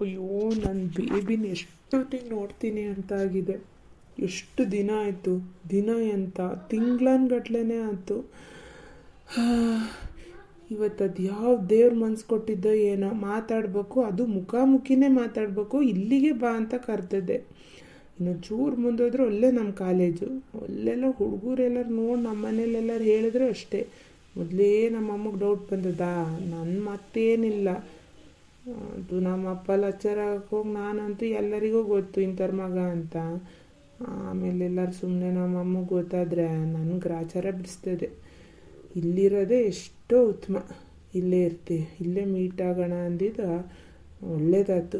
ಅಯ್ಯೋ ನನ್ನ ಬೇಬಿನ ಎಷ್ಟೊತ್ತಿಗೆ ನೋಡ್ತೀನಿ ಅಂತ ಆಗಿದೆ ಎಷ್ಟು ದಿನ ಆಯಿತು? ದಿನ ಎಂತ? ತಿಂಗ್ಳನ್ಗಟ್ಲೆ ಆಯಿತು. ಇವತ್ತು ಅದು ಯಾವ ದೇವ್ರ ಮನ್ಸು ಕೊಟ್ಟಿದ್ದೋ ಏನೋ ಮಾತಾಡಬೇಕು. ಅದು ಮುಖಾಮುಖಿನೇ ಮಾತಾಡಬೇಕು. ಇಲ್ಲಿಗೆ ಬಾ ಅಂತ ಕರ್ತದೆ ಇನ್ನು ಚೂರು ಮುಂದೋದ್ರೆ ಒಳ್ಳೆ ನಮ್ಮ ಕಾಲೇಜು. ಅಲ್ಲೆಲ್ಲ ಹುಡುಗರೆಲ್ಲರೂ ನೋಡಿ ನಮ್ಮ ಮನೇಲೆಲ್ಲರೂ ಹೇಳಿದ್ರು ಅಷ್ಟೇ. ಮೊದಲೇ ನಮ್ಮ ಅಮ್ಮಗೆ ಡೌಟ್ ಬಂದದ. ನನ್ನ ಮತ್ತೇನಿಲ್ಲ. ಅದು ನಮ್ಮ ಅಪ್ಪ ಲಚ್ಚರ ಹೋಗಿ ನಾನಂತೂ ಎಲ್ಲರಿಗೂ ಗೊತ್ತು ಇಂಥವ್ರ ಮಗ ಅಂತ. ಆಮೇಲೆ ಎಲ್ಲರೂ ಸುಮ್ಮನೆ ನಮ್ಮ ಅಮ್ಮಗೆ ಗೊತ್ತಾದರೆ ನನಗೆ ಗ್ರಾಚಾರ ಬಿಡಿಸ್ತದೆ. ಇಲ್ಲಿರೋದೇ ಎಷ್ಟೋ ಉತ್ತಮ. ಇಲ್ಲೇ ಇರ್ತೀವಿ ಇಲ್ಲೇ ಮೀಟ್ ಆಗೋಣ ಅಂದಿದ್ದು ಒಳ್ಳೇದಾಯ್ತು.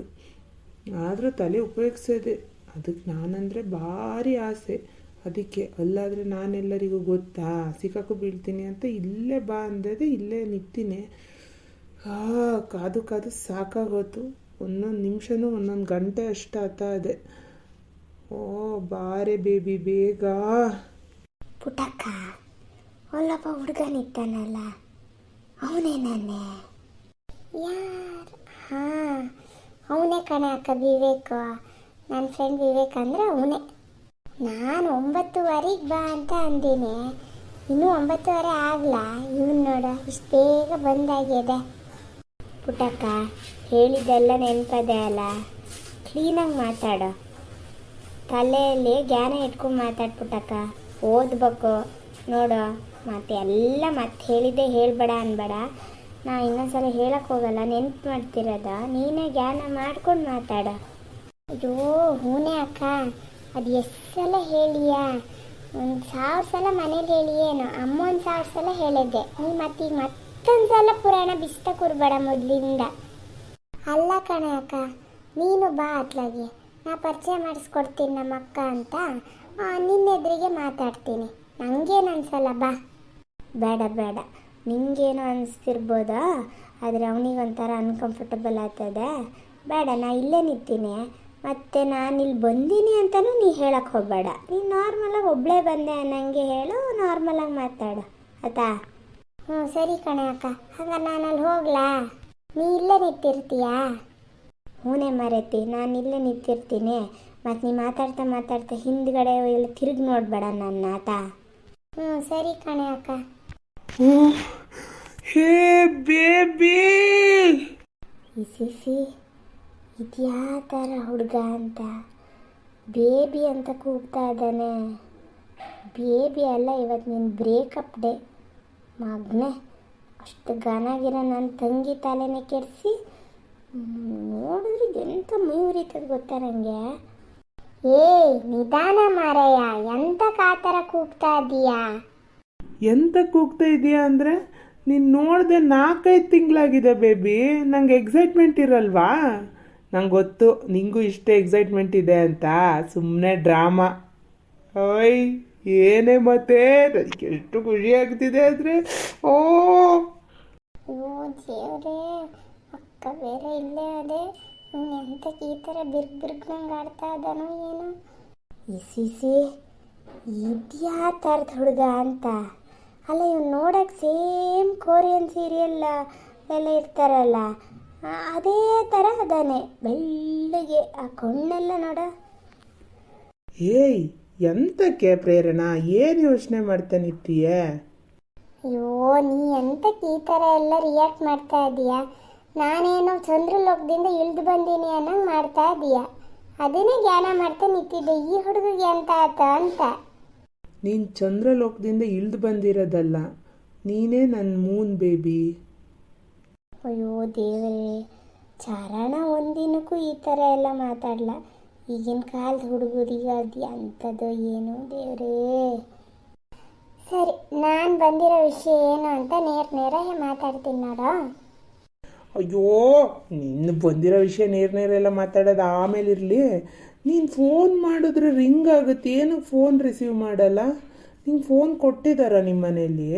ಆದರೂ ತಲೆ ಉಪಯೋಗಿಸೋದೆ. ಅದಕ್ಕೆ ನಾನಂದರೆ ಭಾರಿ ಆಸೆ. ಅದಕ್ಕೆ ಅಲ್ಲಾದರೆ ನಾನೆಲ್ಲರಿಗೂ ಗೊತ್ತಾ? ಸಿಕ್ಕಾಕು ಬೀಳ್ತೀನಿ ಅಂತ ಇಲ್ಲೇ ಬಾ ಅಂದದೆ ಇಲ್ಲೇ ನಿಂತೀನಿ. ಆ ಕಾದು ಕಾದು ಸಾಕಾಗೋತು. ಒಂದೊಂದು ನಿಮಿಷನೂ ಒಂದೊಂದು ಗಂಟೆ ಅಷ್ಟು ಇದೆ. ಓ, ಬಾರೆ ಬೇಬಿ, ಬೇಗ. ಪುಟಕ್ಕ ಒಲ್ಲಪ್ಪ ಹುಡುಗ ನಿಂತಾನಲ್ಲ ಅವನೇ ನಾನೇ. ಯಾರು? ಹಾಂ, ಅವನೇ ಕಣೆ ಅಕ್ಕ ವಿವೇಕ. ನನ್ನ ಫ್ರೆಂಡ್ ವಿವೇಕ್ ಅಂದರೆ ಅವನೇ. ನಾನು ಒಂಬತ್ತುವರೆಗೆ ಬಾ ಅಂತ ಅಂದಿನಿ. ಇನ್ನೂ ಒಂಬತ್ತುವರೆ ಆಗಲ್ಲ ಇವನು ನೋಡ, ಇಷ್ಟು ಬೇಗ ಬಂದಾಗಿದೆ ಪುಟಕ್ಕ ಹೇಳಿದ್ದೆಲ್ಲ ನೆನಪದೆ ಅಲ್ಲ? ಕ್ಲೀನಾಗಿ ಮಾತಾಡು. ತಲೆಯಲ್ಲಿ ಜ್ಞಾನ ಇಟ್ಕೊಂಡು ಮಾತಾಡ್ಬಿಟ್ಟಕ್ಕ ಓದ್ಬೇಕು. ನೋಡು, ಮತ್ತೆ ಎಲ್ಲ ಮತ್ತೆ ಹೇಳಿದ್ದೆ ಹೇಳ್ಬೇಡ ಅನ್ಬೇಡ. ನಾ ಇನ್ನೊಂದ್ಸಲ ಹೇಳಕ್ಕೆ ಹೋಗಲ್ಲ. ನೆನ್ಪು ಮಾಡ್ತಿರೋದ. ನೀನೇ ಜ್ಞಾನ ಮಾಡ್ಕೊಂಡು ಮಾತಾಡ. ಅಯ್ಯೋ, ಹೂನೇ ಅಕ್ಕ. ಅದು ಎಷ್ಟು ಸಲ ಹೇಳಿಯಾ? ಒಂದು ಸಾವಿರ ಸಲ ಮನೇಲಿ ಹೇಳಿಯೇನು? ಅಮ್ಮ ಒಂದು ಸಾವಿರ ಸಲ ಹೇಳಿದ್ದೆ. ನೀ ಮತ್ತೀಗ ಸಲ ಪುರಾಣ ಬಿಸ್ತ ಕೂರ್ಬೇಡ ಮೊದಲಿಂದ. ಅಲ್ಲ ಕಣೆ ಅಕ್ಕ, ನೀನು ಬಾ ಅತ್ಲಾಗೆ ನಾ ಪರಿಚಯ ಮಾಡಿಸ್ಕೊಡ್ತೀನಿ ನಮ್ಮ ಅಕ್ಕ ಅಂತ ನಿನ್ನೆದುರಿಗೆ ಮಾತಾಡ್ತೀನಿ. ನಂಗೇನು ಅನ್ಸಲ್ಲ, ಬಾ. ಬೇಡ ಬೇಡ. ನಿಂಗೇನು ಅನಿಸ್ತಿರ್ಬೋದಾ? ಆದರೆ ಅವನಿಗೊಂಥರ ಅನ್ಕಂಫರ್ಟಬಲ್ ಆಗ್ತದೆ. ಬೇಡ, ನಾ ಇಲ್ಲೇ ನಿಂತೀನಿ. ಮತ್ತು ನಾನು ಇಲ್ಲಿ ಬಂದೀನಿ ಅಂತಲೂ ನೀ ಹೇಳಕ್ಕೆ ಹೋಗಬೇಡ. ನೀನು ನಾರ್ಮಲಾಗಿ ಒಬ್ಬಳೇ ಬಂದೆ ಅನ್ನಂಗೆ ಹೇಳು ನಾರ್ಮಲಾಗಿ ಮಾತಾಡು. ಆಯ್ತಾ? ಹ್ಞೂ ಸರಿ ಕಣೆ ಅಕ್ಕ. ಹಾಗ ನಾನು ಅಲ್ಲಿ ಹೋಗ್ಲಾ? ನೀ ಇಲ್ಲೇ ನಿಂತಿರ್ತೀಯಾ? ಹೂನೇ ಮರೆತಿ ನಾನು ಇಲ್ಲೇ ನಿಂತಿರ್ತೀನಿ. ಮತ್ತು ನೀ ಮಾತಾಡ್ತಾ ಮಾತಾಡ್ತಾ ಹಿಂದ್ಗಡೆ ಎಲ್ಲ ತಿರುಗಿ ನೋಡಬೇಡ ನನ್ನ ಆತ. ಹ್ಞೂ ಸರಿ ಕಣೆ ಅಕ್ಕ. ಹ್ಞೂ ಹೇ ಬೇಬಿ! ಇಸಿಸಿ ಇದ್ಯಾ ಥರ ಹುಡುಗ ಅಂತ. ಬೇಬಿ ಅಂತ ಕೂಗ್ತಾ ಇದ್ದಾನೆ. ಬೇಬಿ ಅಲ್ಲ ಇವತ್ತು ನಿನ್ನ ಬ್ರೇಕಪ್ ಡೇ ಮಗನೇ ಅಷ್ಟು ಗಾನಾಗಿರೋ ನನ್ನ ತಂಗಿ ತಲೆನೇ ಕೆಡಿಸಿ ನೋಡಿದ್ರೆ ಎಂಥ ಮೈ ಉರಿತದ ಗೊತ್ತಾ ನನಗೆ ಏ ನಿಧಾನ ಮಾರಯ್ಯ, ಎಂತ ಕಾತರ ಕೂಗ್ತಾ ಇದೀಯಾ? ಎಂತ ಕೂಗ್ತಾ ಇದೀಯಾ ಅಂದರೆ, ನೀನು ನೋಡಿದೆ ನಾಲ್ಕೈದು ತಿಂಗಳಾಗಿದೆ ಬೇಬಿ, ನಂಗೆ ಎಕ್ಸೈಟ್ಮೆಂಟ್ ಇರಲ್ವಾ? ನಂಗೆ ಗೊತ್ತು, ನಿಂಗೂ ಇಷ್ಟೇ ಎಕ್ಸೈಟ್ಮೆಂಟ್ ಇದೆ ಅಂತ ಸುಮ್ಮನೆ ಡ್ರಾಮಾ ಓಯ್. ಏನೇ ಮತ್ತೆ? ನನಗೆ ಎಷ್ಟು ಖುಷಿ ಆಗ್ತಿದೆ ಅಂದರೆ ಓ! ಅಯ್ಯೋ ದೇವ್ರೇ ಅಕ್ಕ ಬೇರೆ ಇಲ್ಲೇ ಅದೇ. ಇವ್ನು ಎಂತಕ್ಕೆ ಈ ಥರ ಬಿರ್ಗ್ ಬಿರ್ಗ್ನಂಗೆ ಆಡ್ತಾ ಇದ್ದಾನೋ ಏನೋ? ಇಸಿಸಿ ಇದ್ಯಾ ಥರದ ಹುಡುಗ ಅಂತ. ಅಲ್ಲ ಇವ್ನು ನೋಡಕ್ಕೆ ಸೇಮ್ ಕೊರಿಯನ್ ಸೀರಿಯಲ್ ಎಲ್ಲ ಇರ್ತಾರಲ್ಲ. ಅದೇ ಥರ ಅದಾನೆ. ಬೆಳ್ಳಿಗೆ ಆ ಕಣ್ಣೆಲ್ಲ ನೋಡ. ಏಯ್ ಎಂತಕ್ಕೆ ಪ್ರೇರಣಾ? ಏನು ಯೋಚನೆ ಮಾಡ್ತಾ ನಿಂತೀಯೇ? ಅಯ್ಯೋ ನೀ ಎಂತಕ್ಕೆ ಈ ಥರ ಎಲ್ಲ ರಿಯಾಕ್ಟ್ ಮಾಡ್ತಾ ಇದೀಯಾ? ನಾನೇನೋ ಚಂದ್ರಲೋಕದಿಂದ ಇಳಿದು ಬಂದೀನಿ ಅನ್ನಂಗೆ ಮಾಡ್ತಾ ಇದೀಯಾ? ಅದನ್ನೇ ಜ್ಞಾನ ಮಾಡ್ತಾ ನಿಂತಿದ್ದೆ ಈ ಹುಡುಗಿಗೆ ಎಂತ ಆತ ಅಂತ. ನೀನು ಚಂದ್ರಲೋಕದಿಂದ ಇಳಿದು ಬಂದಿರೋದಲ್ಲ ನೀನೇ ನನ್ನ ಮೂನ್ ಬೇಬಿ. ಅಯ್ಯೋ ದೇವರೇ ಚಾರಣ ಒಂದಿನಕ್ಕೂ ಈ ಥರ ಎಲ್ಲ ಮಾತಾಡಲ್ಲ ಈಗಿನ ಕಾಲದ ಹುಡುಗರಿಗೆ ಅದು ಅಂಥದ್ದು ಏನು ದೇವರೇ. ಸರಿ, ನಾನು ಬಂದಿರೋ ವಿಷಯ ಏನು ಅಂತ ನೇರ ನೇರ ಮಾತಾಡ್ತೀನಿ ನೋಡೋ. ಅಯ್ಯೋ ನಿನ್ನ ಬಂದಿರೋ ವಿಷಯ ನೇರ ನೇರೆಲ್ಲ ಮಾತಾಡೋದು ಆಮೇಲೆ ಇರಲಿ. ನೀನು ಫೋನ್ ಮಾಡಿದ್ರೆ ರಿಂಗ್ ಆಗುತ್ತೆ. ಏನು ಫೋನ್ ರಿಸೀವ್ ಮಾಡಲ್ಲ? ನಿಂಗೆ ಫೋನ್ ಕೊಟ್ಟಿದ್ದಾರ ನಿಮ್ಮ ಮನೆಯಲ್ಲಿ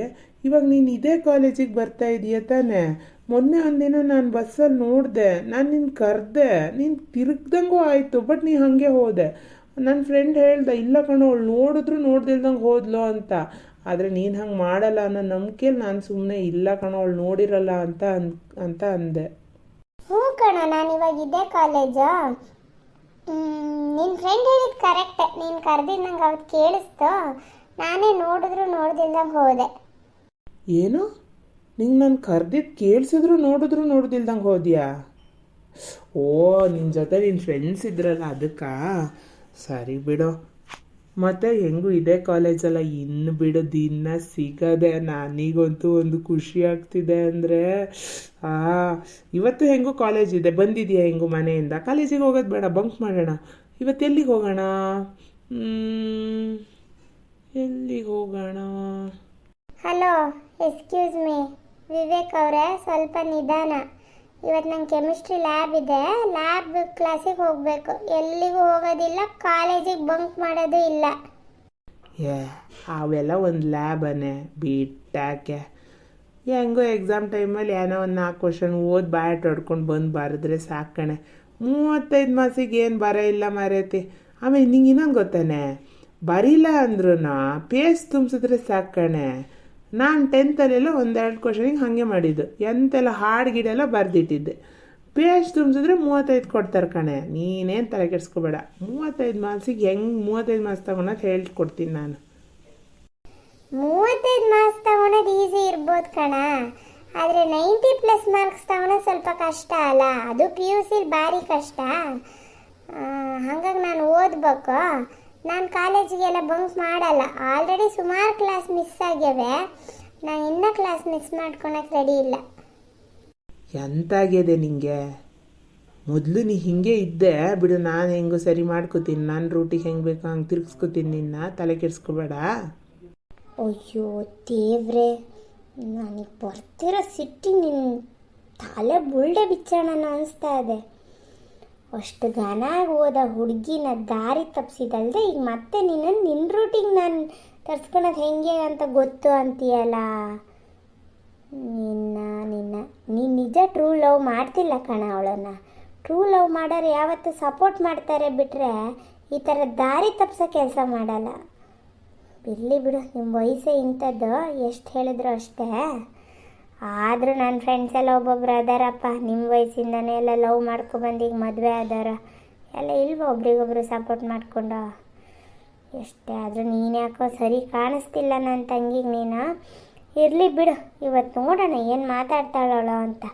ಇವಾಗ ನೀನು ಇದೇ ಕಾಲೇಜಿಗೆ ಬರ್ತಾ ಇದೀಯ ತಾನೇ? ಮೊನ್ನೆ ಒಂದಿನ ನಾನು ಬಸ್ಸಲ್ಲಿ ನೋಡಿದೆ, ನಾನು ನಿನ್ನ ಕರೆದೆ, ನೀನು ತಿರುಗ್ದಂಗೂ ಆಯಿತು ಬಟ್ ನೀ ಹಾಗೆ ಹೋದೆ. ನನ್ನ ಫ್ರೆಂಡ್ ಹೇಳ್ದೆ, ಇಲ್ಲ ಕಣೋ, ಅವಳು ನೋಡಿದ್ರು ನೋಡ್ದಿಲ್ದಂಗೆ ಹೋದ್ಲು ಅಂತ. ಆದರೆ ನೀನು ಹಂಗೆ ಮಾಡಲ್ಲ ಅನ್ನೋ ನಂಬಿಕೆಲಿ ನಾನು ಸುಮ್ಮನೆ ಇಲ್ಲ ಕಣೋ, ಅವಳು ನೋಡಿರಲ್ಲ ಅಂತ ಅನ್, ಅಂತ ಅಂದೆ. ಹ್ಞೂ ಕಣ, ನಾನು ಇವಾಗ ಇದೇ ಕಾಲೇಜಾ ನಿನ್ನ ಫ್ರೆಂಡ್ ಹೇಳಿದ್ದು ಕರೆಕ್ಟ್ ನೀನು ಕರೆದಿದ್ದು ನಂಗೆ ಅವತ್ತು ಕೇಳಿಸ್ತು. ನಾನೇ ನೋಡಿದ್ರು ನೋಡ್ದಿಲ್ದಂಗೆ ಹೋದೆ. ಏನು? ನಿಂಗೆ ನಾನು ಕರ್ದಿದ್ದು ಕೇಳಿಸಿದ್ರು ನೋಡಿದ್ರು ನೋಡ್ದಿಲ್ದಂಗೆ ಹೋದ್ಯಾ? ಓ ನಿನ್ನ ಜೊತೆ ನಿನ್ನ ಫ್ರೆಂಡ್ಸ್ ಇದ್ರಲ್ಲ ಅದಕ್ಕಾ ಸರಿ ಬಿಡು. ಮತ್ತೆ ಹೆಂಗೂ ಇದೇ ಕಾಲೇಜಲ್ಲ ಇನ್ನು ಬಿಡು, ದಿನ ಸಿಗದೆ ನನಗಂತೂ ಒಂದು ಖುಷಿ ಆಗ್ತಿದೆ ಅಂದರೆ, ಆ, ಇವತ್ತು ಹೆಂಗೂ ಕಾಲೇಜ್ ಇದೆ, ಬಂದಿದೆಯಾ ಹೆಂಗೂ ಮನೆಯಿಂದ? ಕಾಲೇಜಿಗೆ ಹೋಗೋದು ಬೇಡ ಬಂಕ್ ಮಾಡೋಣ. ಇವತ್ತು ಎಲ್ಲಿಗೆ ಹೋಗೋಣ ಎಲ್ಲಿಗೆ ಹೋಗೋಣ? ಹಲೋ ಎಕ್ಸ್ಕ್ಯೂಸ್ ಮೀ ವಿವೇಕ್ ಅವರೇ ಸ್ವಲ್ಪ ನಿಧಾನ. ಇವತ್ತು ನಂಗೆ ಕೆಮಿಸ್ಟ್ರಿ ಲ್ಯಾಬ್ ಇದೆ. ಲ್ಯಾಬ್ ಕ್ಲಾಸಿಗೆ ಹೋಗಬೇಕು. ಎಲ್ಲಿಗೂ ಹೋಗೋದಿಲ್ಲ ಕಾಲೇಜಿಗೆ ಬಂಕ್ ಮಾಡೋದು ಇಲ್ಲ. ಏ ಅವೆಲ್ಲ ಒಂದು ಲ್ಯಾಬನೇ ಬಿಟ್ಟಾಕೆ. ಹೆಂಗೋ ಎಕ್ಸಾಮ್ ಟೈಮಲ್ಲಿ ಏನೋ ಒಂದು ನಾಲ್ಕು ಕ್ವಶನ್ ಓದಿ ಬ್ಯಾಟ್ ಹೊಡ್ಕೊಂಡು ಬಂದು ಬರೆದ್ರೆ ಸಾಕಣೆ ಮೂವತ್ತೈದು ಮಾಸಿಗೆ ಏನು ಬರ ಇಲ್ಲ ಮಾರೈತಿ. ಆಮೇಲೆ ನಿಂಗೆ ಇನ್ನೊಂದು ಗೊತ್ತಾನೆ? ಬರಿಲ್ಲ ಅಂದ್ರೂ ಪೇಸ್ ತುಂಬಿಸಿದ್ರೆ ಸಾಕಣೆ ನಾನು ಟೆಂತಲ್ಲೆಲ್ಲ ಒಂದೆರಡು ಕ್ವಶನಿಗೆ ಹಾಗೆ ಮಾಡಿದ್ದು. ಎಂತೆಲ್ಲ ಹಾಡು ಗಿಡೆಲ್ಲ ಬರೆದಿಟ್ಟಿದ್ದೆ. ಪೇಜ್ ತುಂಬಿಸಿದ್ರೆ ಮೂವತ್ತೈದು ಕೊಡ್ತಾರೆ ಕಣೆ. ನೀನೇನು ತಲೆ ಕೆಡಿಸ್ಕೋಬೇಡ. ಮೂವತ್ತೈದು ಮಾರ್ಕ್ಸಿಗೆ ಹೆಂಗೆ ಮೂವತ್ತೈದು ಮಾರ್ಕ್ಸ್ ತಗೊಳೋದು ಹೇಳ್ಕೊಡ್ತೀನಿ ನಾನು. ಮೂವತ್ತೈದು ಮಾರ್ಕ್ಸ್ ತಗೊಳೋದು ಈಸಿ ಇರ್ಬೋದು ಕಣ. ಆದರೆ ನೈಂಟಿ ಪ್ಲಸ್ ಮಾರ್ಕ್ಸ್ ತಗೊಳೋದು ಸ್ವಲ್ಪ ಕಷ್ಟ ಅಲ್ಲ. ಅದು ಪಿ ಯು ಸಿಲಿ ಭಾರಿ ಕಷ್ಟ. ಹಾಗಾಗಿ ನಾನು ಓದ್ಬೇಕು? ನಾನು ಕಾಲೇಜಿಗೆಲ್ಲ ಬಂಕ್ ಮಾಡಲ್ಲ. ಆಲ್ರೆಡಿ ಸುಮಾರು ಕ್ಲಾಸ್ ಮಿಸ್ ಆಗ್ಯವೆ. ನಾನು ಇನ್ನೂ ಕ್ಲಾಸ್ ಮಿಸ್ ಮಾಡ್ಕೊಳಕ್ಕೆ ರೆಡಿ ಇಲ್ಲ. ಎಂತಾಗಿದೆ ನಿಂಗೆ? ಮೊದಲು ನೀ ಹಿಂಗೆ ಇದ್ದೆ. ಬಿಡು ನಾನು ಹೆಂಗೂ ಸರಿ ಮಾಡ್ಕೋತೀನಿ. ನನ್ನ ರೂಟಿಗೆ ಹೆಂಗೆ ಬೇಕು ಹಂಗೆ ತಿರ್ಗಿಸ್ಕೋತೀನಿ ನಿನ್ನ. ತಲೆ ಕೆಡಿಸ್ಕೋಬೇಡ. ಅಯ್ಯೋ ದೇವ್ರೆ. ನನಗೆ ಬರ್ತಿರೋ ಸಿಟ್ಟಿ ನಿನ್ನ ತಲೆ ಬುಳ್ಳೆ ಬಿಚ್ಚೋಣ ಅನಿಸ್ತಾ ಇದೆ. ಅಷ್ಟು ಘನಾಗಿ ಹೋದ ಹುಡುಗಿನ ದಾರಿ ತಪ್ಪಿಸಿದಲ್ದೆ ಈಗ ಮತ್ತೆ ನಿನ್ನ ನಿನ್ನ ರೂಟಿಗೆ ನಾನು ತರ್ಸ್ಕೊಳೋದು ಹೆಂಗೆ ಅಂತ ಗೊತ್ತು ಅಂತೀಯಲ್ಲ? ನಿನ್ನ ನಿನ್ನ ನೀನು ನಿಜ ಟ್ರೂ ಲವ್ ಮಾಡ್ತಿಲ್ಲ ಕಣ ಅವಳನ್ನ. ಟ್ರೂ ಲವ್ ಮಾಡೋರು ಯಾವತ್ತೂ ಸಪೋರ್ಟ್ ಮಾಡ್ತಾರೆ ಬಿಟ್ಟರೆ ಈ ಥರ ದಾರಿ ತಪ್ಪಿಸೋ ಕೆಲಸ ಮಾಡಲ್ಲ. ಬಿಲ್ಲಿ ಬಿಡು ನಿಮ್ಮ ವಯಸ್ಸೇ ಇಂಥದ್ದು, ಎಷ್ಟು ಹೇಳಿದ್ರು ಅಷ್ಟೇ. ಆದರೂ ನನ್ನ ಫ್ರೆಂಡ್ಸ್ ಎಲ್ಲ ಒಬ್ಬೊಬ್ರು ಅದಾರಪ್ಪ. ನಿಮ್ಮ ವಯಸ್ಸಿಂದನೇ ಎಲ್ಲ ಲವ್ ಮಾಡ್ಕೊಬಂದು ಈಗ ಮದುವೆ ಆದಾರ ಎಲ್ಲ ಇಲ್ವ ಒಬ್ರಿಗೊಬ್ರು ಸಪೋರ್ಟ್ ಮಾಡ್ಕೊಂಡು? ಎಷ್ಟೇ ಆದರೂ ನೀನು ಯಾಕೋ ಸರಿ ಕಾಣಿಸ್ತಿಲ್ಲ ನನ್ನ ತಂಗಿಗೆ ನೀನು? ಇರಲಿ ಬಿಡು ಇವತ್ತು ನೋಡೋಣ ಏನು ಮಾತಾಡ್ತಾಳೋ ಅಂತ.